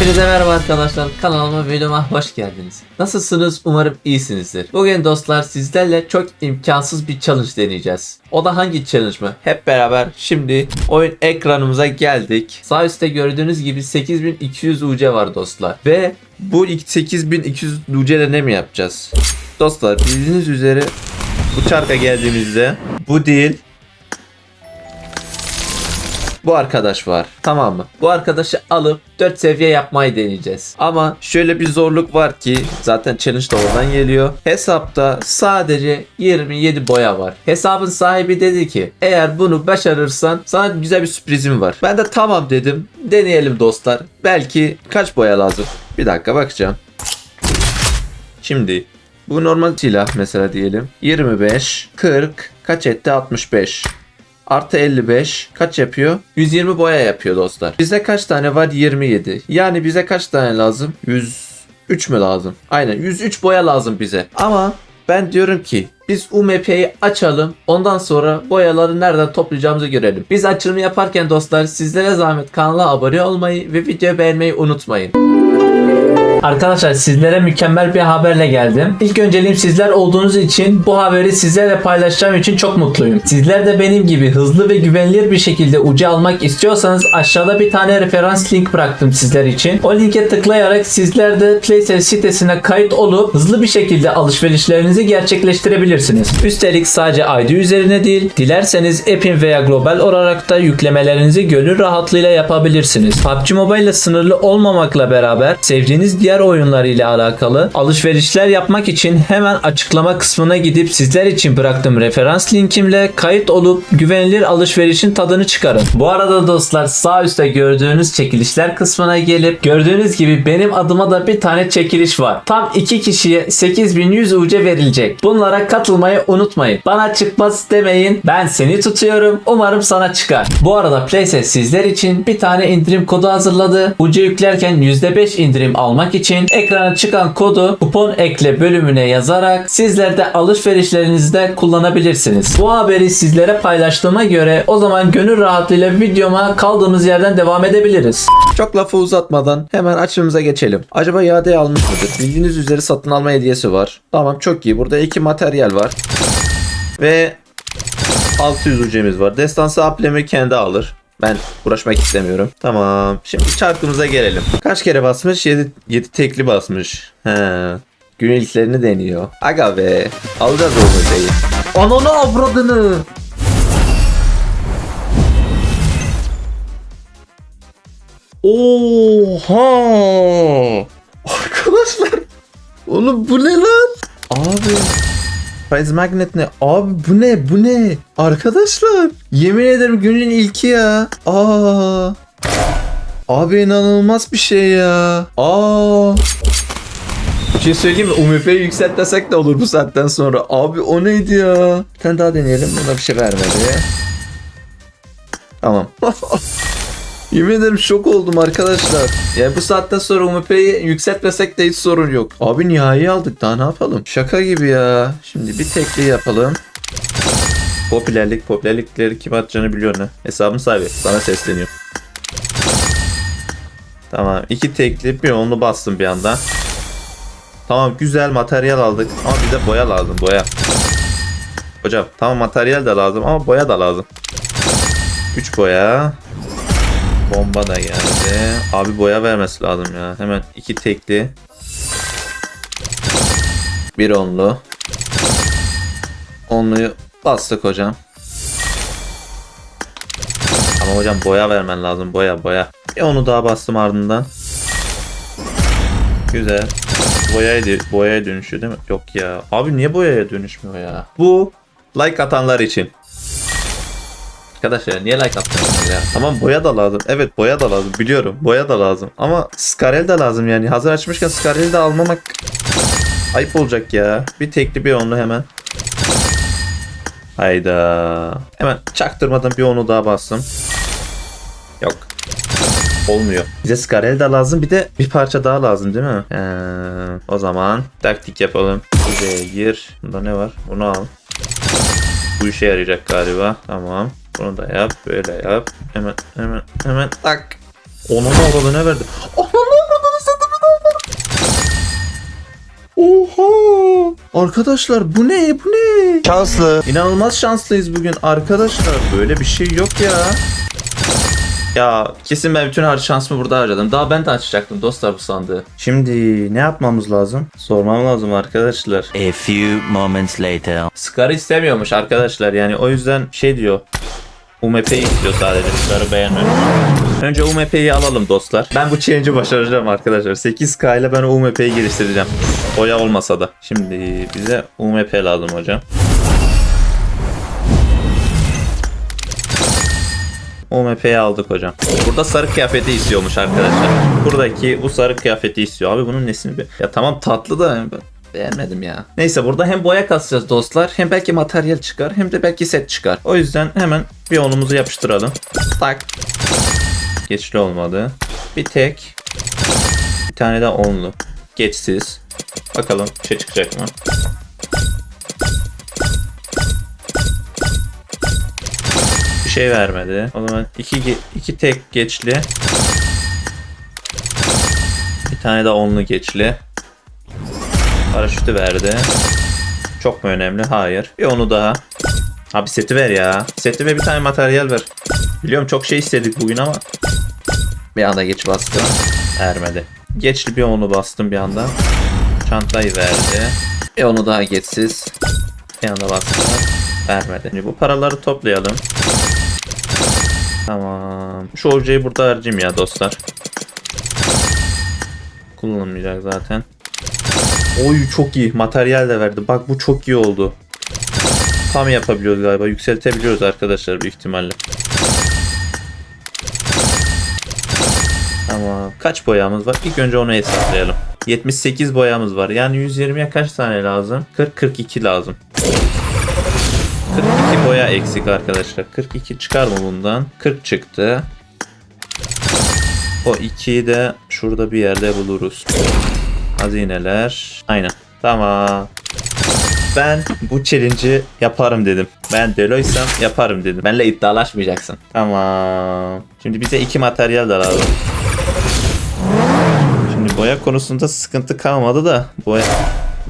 Hepinize merhaba arkadaşlar. Kanalıma videoma hoş geldiniz. Nasılsınız? Umarım iyisinizdir. Bugün dostlar sizlerle çok imkansız bir challenge deneyeceğiz. O da hangi challenge mı? Hep beraber şimdi oyun ekranımıza geldik. Sağ üstte gördüğünüz gibi 8200 UC var dostlar. Ve bu 8200 UC ile ne mi yapacağız? Dostlar bildiğiniz üzere bu çarka geldiğimizde bu değil bu arkadaş var. Tamam mı? Bu arkadaşı alıp 4 seviye yapmayı deneyeceğiz. Ama şöyle bir zorluk var ki zaten challenge da oradan geliyor. Hesapta sadece 27 boya var. Hesabın sahibi dedi ki eğer bunu başarırsan sana güzel bir sürprizim var. Ben de tamam dedim. Deneyelim dostlar. Belki kaç boya lazım? Bir dakika bakacağım. Şimdi bu normal silah mesela diyelim. 25, 40, kaç etti? 65. Artı 55 kaç yapıyor? 120 boya yapıyor dostlar. Bize kaç tane var? 27. Yani bize kaç tane lazım? 103 mü lazım? Aynen 103 boya lazım bize. Ama ben diyorum ki biz UMP'yi açalım. Ondan sonra boyaları nereden toplayacağımızı görelim. Biz açılımı yaparken dostlar sizlere zahmet kanala abone olmayı ve videoyu beğenmeyi unutmayın. Arkadaşlar sizlere mükemmel bir haberle geldim. İlk önceliğim sizler olduğunuz için bu haberi sizlerle paylaşacağım için çok mutluyum. Sizler de benim gibi hızlı ve güvenilir bir şekilde ucu almak istiyorsanız aşağıda bir tane referans link bıraktım sizler için. O linke tıklayarak sizler de PlayStation sitesine kayıt olup hızlı bir şekilde alışverişlerinizi gerçekleştirebilirsiniz. Üstelik sadece ID üzerine değil, dilerseniz App'in veya global olarak da yüklemelerinizi gönül rahatlığıyla yapabilirsiniz. PUBG Mobile ile sınırlı olmamakla beraber sevdiğiniz diğer oyunlar ile alakalı alışverişler yapmak için hemen açıklama kısmına gidip sizler için bıraktığım referans linkimle kayıt olup güvenilir alışverişin tadını çıkarın. Bu arada dostlar sağ üstte gördüğünüz çekilişler kısmına gelip gördüğünüz gibi benim adıma da bir tane çekiliş var. Tam iki kişiye 8100 UC verilecek. Bunlara katılmayı unutmayın. Bana çıkmaz demeyin. Ben seni tutuyorum. Umarım sana çıkar. Bu arada PlayStation sizler için bir tane indirim kodu hazırladı. UC yüklerken %5 indirim almak için ekrana çıkan kodu kupon ekle bölümüne yazarak sizler de alışverişlerinizde kullanabilirsiniz. Bu haberi sizlere paylaştığıma göre o zaman gönül rahatlığıyla videoma kaldığımız yerden devam edebiliriz. Çok lafı uzatmadan hemen açımıza geçelim. Acaba iade almış mıdır? Bildiğiniz üzere satın alma hediyesi var. Tamam çok iyi. Burada iki materyal var. Ve 600 ucemiz var. Destansı aplemi kendi alır. Ben uğraşmak istemiyorum. Tamam. Şimdi çarkımıza gelelim. Kaç kere basmış? 7, 7 tekli basmış. He. Gün ilklerini deniyor. Aga be. Alacağız o müzeyi. Ananı avradını. Oha. Arkadaşlar. Oğlum bu ne lan? Abi. Prize Magnet ne? Abi bu ne? Bu ne? Arkadaşlar. Yemin ederim günün ilki ya. Aa. Abi inanılmaz bir şey ya. Aa. Bir şey söyleyeyim mi? UMP'yi yükseltmesek de olur bu saatten sonra. Abi o neydi ya? Bir tane daha deneyelim. Buna bir şey vermedi. Tamam. Yemin ederim şok oldum arkadaşlar. Yani bu saatten sonra UMP'yi yükseltmesek de hiç sorun yok. Abi nihai aldık daha ne yapalım? Şaka gibi ya. Şimdi bir tekli yapalım. Popülerlik, popülerlikleri kim atacağını biliyor ne? Hesabın sahibi. Sana sesleniyor. Tamam. iki tekli bir onlu bastım bir anda. Tamam güzel materyal aldık. Ama bir de boya lazım boya. Hocam tamam materyal de lazım ama boya da lazım. 3 boya. Bomba da geldi. Abi boya vermesi lazım ya. Hemen iki tekli. Bir onlu. Onluyu bastık hocam. Ama hocam boya vermen lazım. Boya boya. Bir onu daha bastım ardından. Güzel. Boyaya, boyaya dönüşüyor değil mi? Yok ya. Abi niye boyaya dönüşmüyor ya? Bu like atanlar için. Arkadaşlar niye like atmıyorsunuz ya? Tamam boya da lazım. Evet boya da lazım. Biliyorum. Boya da lazım. Ama Skarel de lazım yani. Hazır açmışken Skarel'i de almamak ayıp olacak ya. Bir tekli bir onlu hemen. Hayda. Hemen çaktırmadan bir onu daha bastım. Yok. Olmuyor. Bize Skarel de lazım. Bir de bir parça daha lazım değil mi? Ee, o zaman taktik yapalım. Buraya gir. Bunda ne var? Bunu al. Bu işe yarayacak galiba. Tamam. Bunu da yap. Böyle yap. Hemen hemen hemen tak. Onun orada ne verdi? Onun orada ne seti. Oha! Arkadaşlar bu ne? Bu ne? Şanslı. İnanılmaz şanslıyız bugün arkadaşlar. Böyle bir şey yok ya. Ya kesin ben bütün harç şansımı burada harcadım. Daha ben de açacaktım dostlar bu sandığı. Şimdi ne yapmamız lazım? Sormam lazım arkadaşlar. A few moments later. Scar istemiyormuş arkadaşlar yani o yüzden şey diyor. UMP'yi istiyor sadece Scar'ı beğenmemiş. Önce UMP'yi alalım dostlar. Ben bu challenge'ı başaracağım arkadaşlar. 8K ile ben UMP'yi geliştireceğim. Boya olmasa da. Şimdi bize UMP lazım hocam. UMP'yi aldık hocam. Burada sarı kıyafeti istiyormuş arkadaşlar. Buradaki bu sarı kıyafeti istiyor. Abi bunun nesini be? Ya tamam tatlı da beğenmedim ya. Neyse burada hem boya kasacağız dostlar. Hem belki materyal çıkar hem de belki set çıkar. O yüzden hemen bir onumuzu yapıştıralım. Tak. Geçli olmadı. Bir tek. Bir tane de onlu. Geçsiz. Bakalım şey çıkacak mı? Bir şey vermedi. O zaman iki, iki tek geçli. Bir tane de onlu geçli. Paraşütü verdi. Çok mu önemli? Hayır. Bir onu daha. Abi seti ver ya. Seti ve bir tane materyal ver. Biliyorum çok şey istedik bugün ama. Bir anda geç bastım. Vermedi. Geçli bir onu bastım bir anda. Çantayı verdi. Bir onu daha geçsiz. Bir anda bastım. Vermedi. Şimdi bu paraları toplayalım. Tamam. Şu objeyi burada harcayayım ya dostlar. Kullanılmayacak zaten. Oy çok iyi. Materyal de verdi. Bak bu çok iyi oldu. Tam yapabiliyoruz galiba. Yükseltebiliyoruz arkadaşlar büyük ihtimalle. Tamam. Kaç boyamız var? İlk önce onu hesaplayalım. 78 boyamız var. Yani 120'ye kaç tane lazım? 40 42 lazım. 42 boya eksik arkadaşlar. 42 çıkar mı bundan? 40 çıktı. O 2'yi de şurada bir yerde buluruz. Hazineler. Aynen. Tamam. Ben bu challenge'ı yaparım dedim. Ben Deloysam yaparım dedim. Benle iddialaşmayacaksın. Tamam. Şimdi bize iki materyal de lazım. Şimdi boya konusunda sıkıntı kalmadı da boya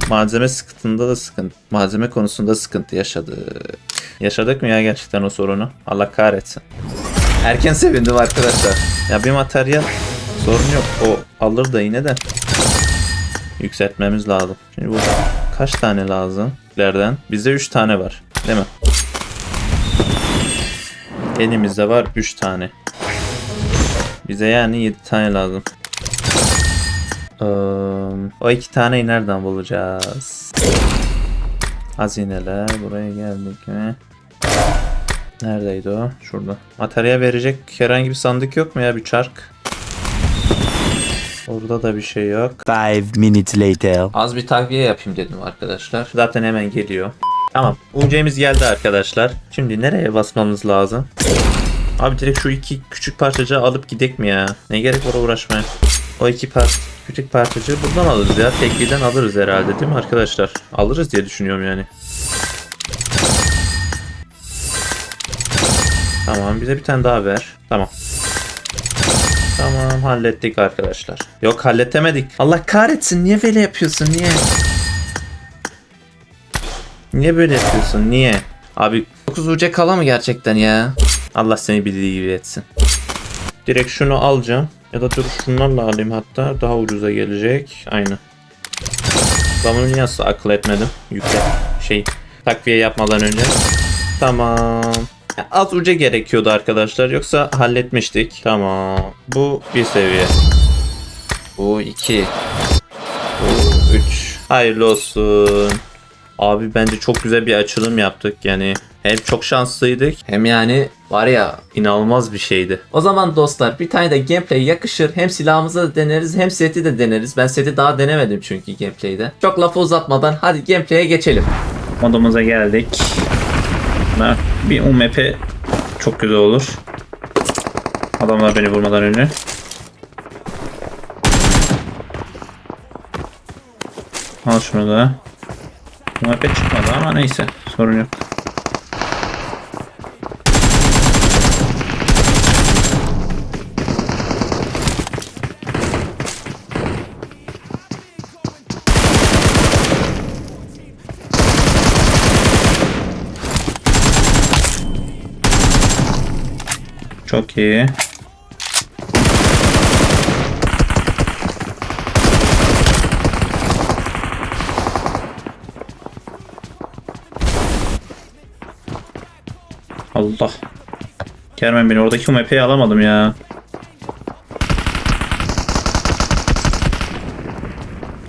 malzeme sıkıntında da sıkıntı. Malzeme konusunda sıkıntı yaşadık. Yaşadık mı ya gerçekten o sorunu? Allah kahretsin. Erken sevindim arkadaşlar. Ya bir materyal sorun yok. O alır da yine de yükseltmemiz lazım. Şimdi burada kaç tane lazım? Lerden. Bizde 3 tane var. Değil mi? Elimizde var 3 tane. Bize yani 7 tane lazım. Ee, o iki taneyi nereden bulacağız? Hazineler. Buraya geldik mi? Neredeydi o? Şurada. Materyal verecek herhangi bir sandık yok mu ya? Bir çark. Orada da bir şey yok. Five minutes later. Az bir takviye yapayım dedim arkadaşlar. Zaten hemen geliyor. Tamam. UC'miz geldi arkadaşlar. Şimdi nereye basmamız lazım? Abi direkt şu iki küçük parçacığı alıp gidek mi ya? Ne gerek var uğraşmaya? O iki par küçük parçacığı buradan alırız ya. Tekliden alırız herhalde değil mi arkadaşlar? Alırız diye düşünüyorum yani. Tamam bize bir tane daha ver. Tamam. Tamam hallettik arkadaşlar. Yok halletemedik. Allah kahretsin niye böyle yapıyorsun niye? Niye böyle yapıyorsun niye? Abi 9 uca kala mı gerçekten ya? Allah seni bildiği gibi etsin. Direkt şunu alacağım. Ya da dur şunlarla alayım hatta. Daha ucuza gelecek. Aynı. Ben bunu niye asla akıl etmedim? Yükle şey takviye yapmadan önce. Tamam. Az uca gerekiyordu arkadaşlar. Yoksa halletmiştik. Tamam. Bu bir seviye. Bu iki. Bu üç. Hayırlı olsun. Abi bence çok güzel bir açılım yaptık yani. Hem çok şanslıydık hem yani var ya inanılmaz bir şeydi. O zaman dostlar bir tane de gameplay yakışır. Hem silahımıza da deneriz hem seti de deneriz. Ben seti daha denemedim çünkü gameplay'de. Çok lafı uzatmadan hadi gameplay'e geçelim. Modumuza geldik. Ha, Bir UMP çok güzel olur. Adamlar beni vurmadan önce. Al şunu da. UMP çıkmadı ama neyse sorun yok. Çok iyi. Allah. Kermen beni oradaki UMP'yi alamadım ya.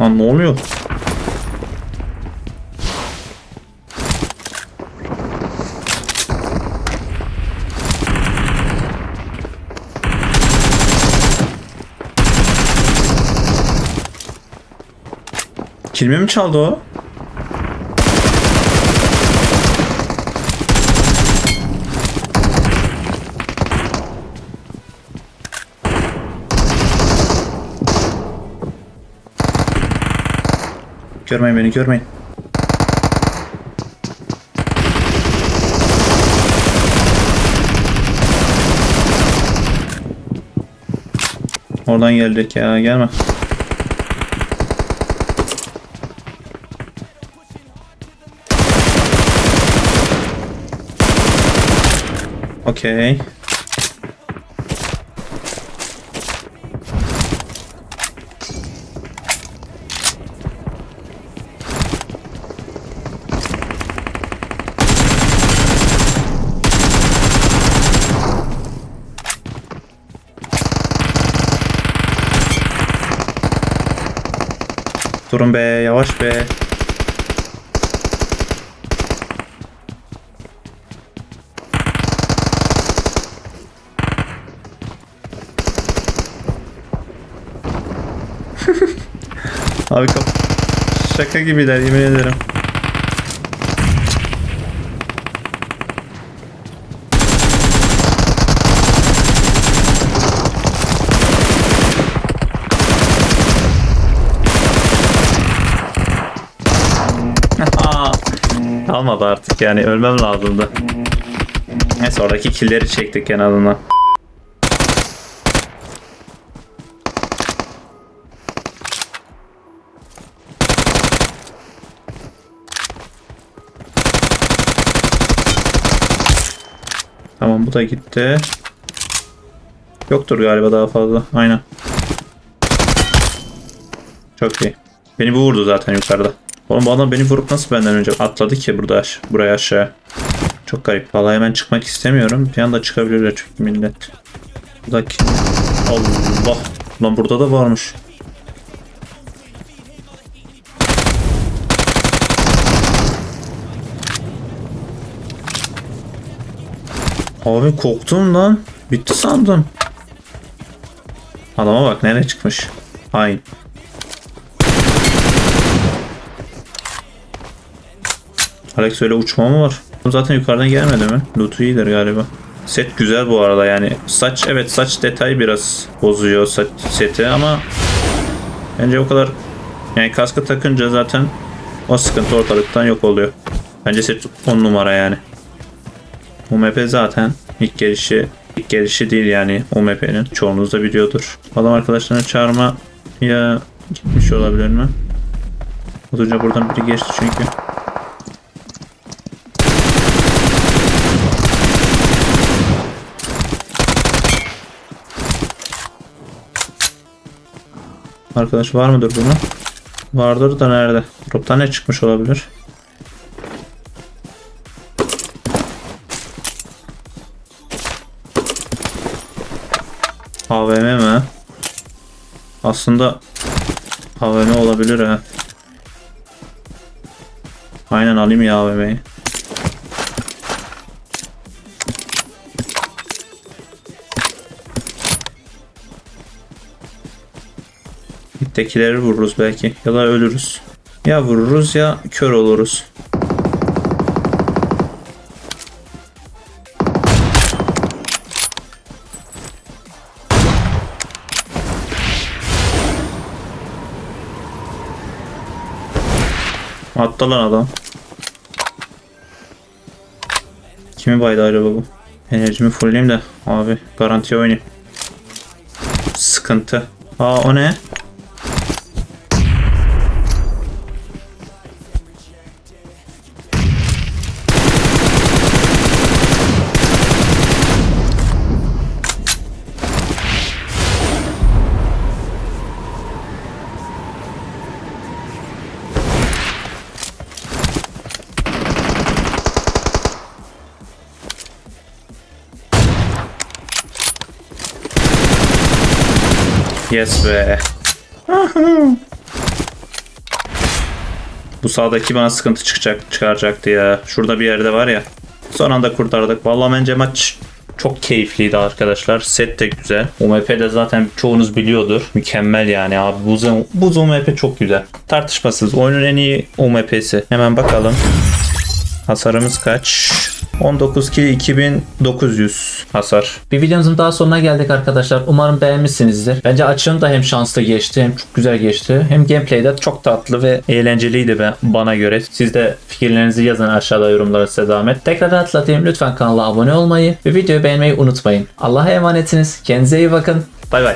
Lan ne oluyor? Kilimi mi çaldı o? Görmeyin beni görmeyin. Oradan gelecek ya gelme. Okey. Durun be yavaş be. Abi kap şaka gibiler yemin ederim. Kalmadı artık yani ölmem lazımdı. Neyse oradaki killeri çektik en azından. Bu da gitti. Yoktur galiba daha fazla. Aynen. Çok iyi. Beni bu vurdu zaten yukarıda. Oğlum bu adam beni vurup nasıl benden önce atladı ki burada buraya aşağı. Çok garip. Vallahi hemen çıkmak istemiyorum. Bir anda çıkabilirler çünkü millet. Buradaki... Allah. Lan burada da varmış. Abi korktum lan. Bitti sandım. Adama bak nereye çıkmış. Hain. Alex öyle uçma mı var? Zaten yukarıdan gelmedi mi? Loot'u iyidir galiba. Set güzel bu arada yani. Saç evet saç detayı biraz bozuyor saç seti ama bence o kadar yani kaskı takınca zaten o sıkıntı ortalıktan yok oluyor. Bence set 10 numara yani. UMP zaten ilk gelişi ilk gelişi değil yani UMP'nin. Çoğunuz da biliyordur. Adam arkadaşlarını çağırma ya gitmiş olabilir mi? Az önce buradan biri geçti çünkü. Arkadaş var mıdır bunu? Vardır da nerede? Drop'tan ne çıkmış olabilir? Aslında AVM olabilir ha. Aynen alayım ya AVM'yi. Mittekileri vururuz belki ya da ölürüz. Ya vururuz ya kör oluruz. Attı lan adam. Kimi baydı acaba bu? Enerjimi fullleyeyim de abi garanti oynayayım. Sıkıntı. Aa o ne? Yes be. Bu sağdaki bana sıkıntı çıkacak çıkaracaktı ya. Şurada bir yerde var ya. Son anda kurtardık. Vallahi bence maç çok keyifliydi arkadaşlar. Set de güzel. UMP de zaten çoğunuz biliyordur. Mükemmel yani abi. Buz, buz UMP çok güzel. Tartışmasız. Oyunun en iyi UMP'si. Hemen bakalım. Hasarımız kaç? 19 kill 2900 hasar. Bir videomuzun daha sonuna geldik arkadaşlar. Umarım beğenmişsinizdir. Bence açığım da hem şanslı geçti hem çok güzel geçti. Hem gameplay de çok tatlı ve Eğlenceliydi be, bana göre. siz de fikirlerinizi yazın aşağıda yorumlara size zahmet. Tekrar hatırlatayım lütfen kanala abone olmayı ve videoyu beğenmeyi unutmayın. Allah'a emanetsiniz. Kendinize iyi bakın. Bay bay.